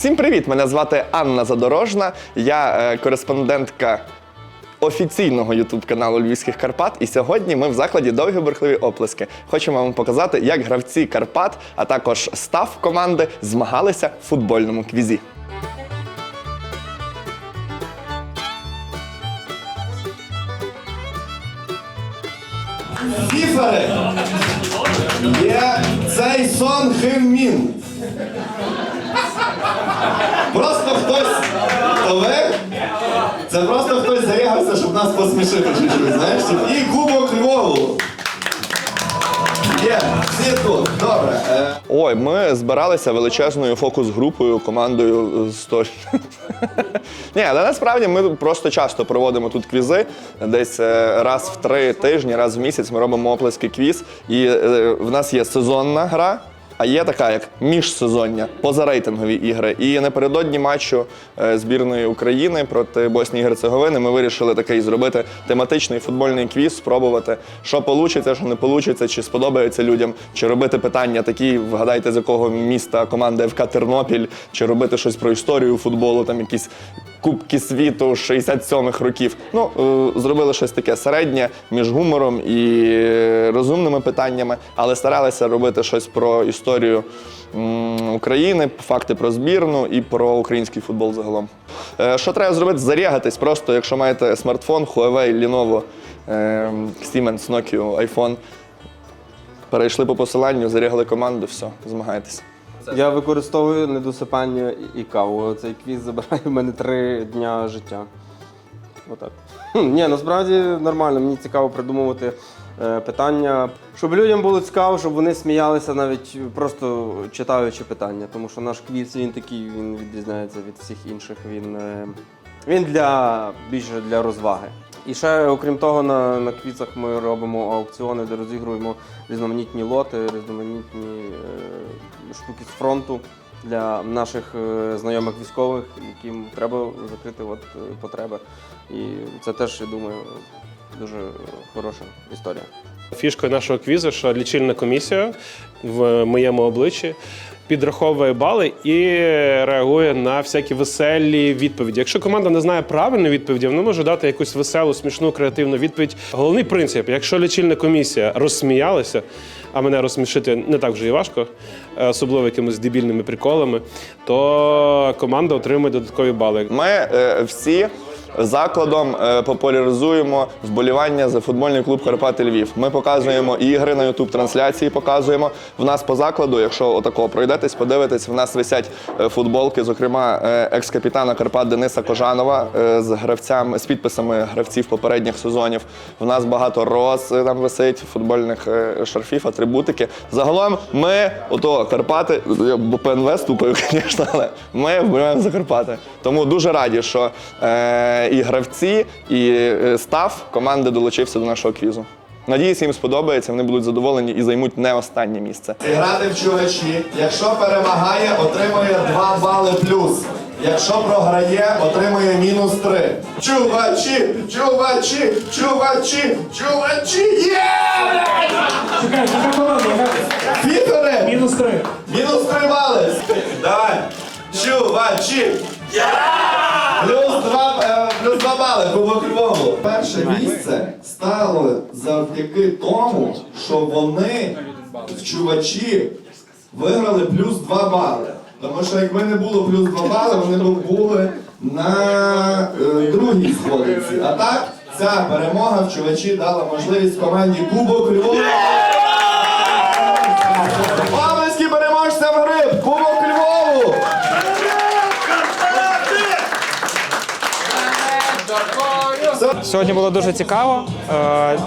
Всім привіт! Мене звати Анна Задорожна. Я е, кореспондентка офіційного ютуб каналу Львівських Карпат. І сьогодні ми в закладі довгі бурхливі оплески. Хочемо вам показати, як гравці Карпат, а також став команди змагалися в футбольному квізі. Фіфери! Є цей сон Химмін. Це просто хтось зарягався, щоб нас посмішити чуть-чуть, знаєш? І кубок Львову. Є, всі тут. Добре. Е, Ой, ми збиралися величезною фокус-групою, командою з то- Ні, але насправді ми просто часто проводимо тут квізи. Десь е, раз в три тижні, раз в місяць ми робимо оплески квіз. І е, в нас є сезонна гра. А є така, як міжсезоння, позарейтингові ігри. І напередодні матчу е, збірної України проти Боснії Герцеговини ми вирішили такий зробити тематичний футбольний квіз, спробувати, що вийде, що не вийде, чи сподобається людям, чи робити питання такі, вгадайте, з якого міста команда ФК Тернопіль, чи робити щось про історію футболу, там якісь Кубки світу 67-х років. Ну, е, зробили щось таке середнє між гумором і розумними питаннями, але старалися робити щось про історію України, факти про збірну і про український футбол загалом. Е, Що треба зробити? Зарягатись просто, якщо маєте смартфон, Huawei, Lenovo, е, Siemens, Nokia, iPhone. Перейшли по посиланню, зарягали команду, все, змагайтесь. Я використовую недосипання і- і каву. Цей квіз забирає в мене три дня життя. Отак. Хм, Ні, насправді нормально, мені цікаво придумувати е, питання, щоб людям було цікаво, щоб вони сміялися навіть просто читаючи питання. Тому що наш квіз він такий, він відрізняється від всіх інших. Він, е, він для більше для розваги. І ще, окрім того, на, на квізах ми робимо аукціони, де розігруємо різноманітні лоти, різноманітні е, штуки з фронту для наших е, знайомих військових, яким треба закрити от, е, потреби. І це теж, я думаю, дуже хороша історія. Фішкою нашого квізу, що лічильна комісія в моєму обличчі підраховує бали і реагує на всякі веселі відповіді. Якщо команда не знає правильної відповіді, вона може дати якусь веселу, смішну, креативну відповідь. Головний принцип: якщо лічильна комісія розсміялася, а мене розсмішити не так вже і важко, е, особливо якимись дебільними приколами, то команда отримує додаткові бали. Ми е, всі закладом е, популяризуємо вболівання за футбольний клуб Карпати Львів. Ми показуємо ігри на ютуб трансляції. Показуємо в нас по закладу. Якщо отако пройдетесь, подивитесь, в нас висять е, футболки, зокрема е, екс-капітана Карпат Дениса Кожанова з гравцями з підписами гравців попередніх сезонів. В нас багато роз там висить, футбольних шарфів, атрибутики. Загалом ми, ото Карпати, бо ПНВ стукаю, звісно, але ми вболіваємо за Карпати. Тому дуже раді, що і гравці, і е, став команди долучився до нашого квізу. Надіюсь, їм сподобається, вони будуть задоволені і займуть не останнє місце. Зіграти в чувачі. Якщо перемагає, отримує 2 бали плюс. Якщо програє, отримує мінус 3. Чувачі, чувачі, чувачі, чувачі! Є! Чекай, яка команда? Мінус три. Мінус 3 бали! Давай! Чувачі! Плюс 2, плюс 2 бали. Перше місце стало завдяки тому, що вони в чувачі виграли плюс 2 бали. Тому що якби не було плюс 2 бали, вони б були на е, другій сходинці. А так, ця перемога в чувачі дала можливість команді Кубок Львова. Павлівський переможцям гри! Кубок Львову! Сьогодні було дуже цікаво. Е,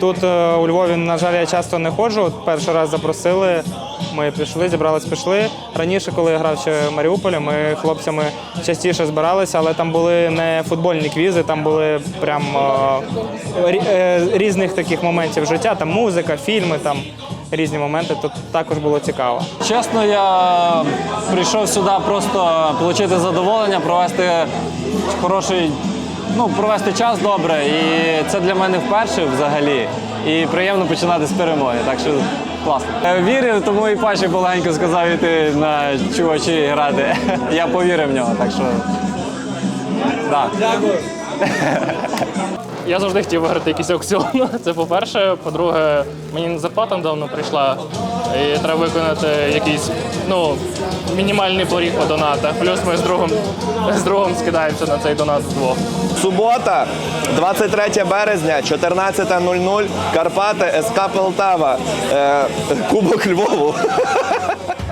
Тут е, у Львові, на жаль, я часто не ходжу. Перший раз запросили. Ми пішли, зібрались, пішли. Раніше, коли я грав ще в Маріуполі, ми хлопцями частіше збиралися, але там були не футбольні квізи, там були прям е, рі- різних таких моментів життя, там музика, фільми, там різні моменти. Тут також було цікаво. Чесно, я прийшов сюди просто отримати задоволення, провести хороший, ну, провести час добре. І це для мене вперше взагалі. І приємно починати з перемоги. Так що класно. Е, Вірив, тому і Паші полегенько сказав іти на чувачі грати. Я повірив в нього, так що. Да. Я завжди хотів виграти якийсь аукціон. Це по-перше. По-друге, мені зарплата давно прийшла, і треба виконати якийсь ну, мінімальний поріг по донатах. Плюс ми з другом, з другом скидаємося на цей донат вдвох. Субота, 23 березня, 14.00, Карпати, СК Полтава, е, Кубок Львову.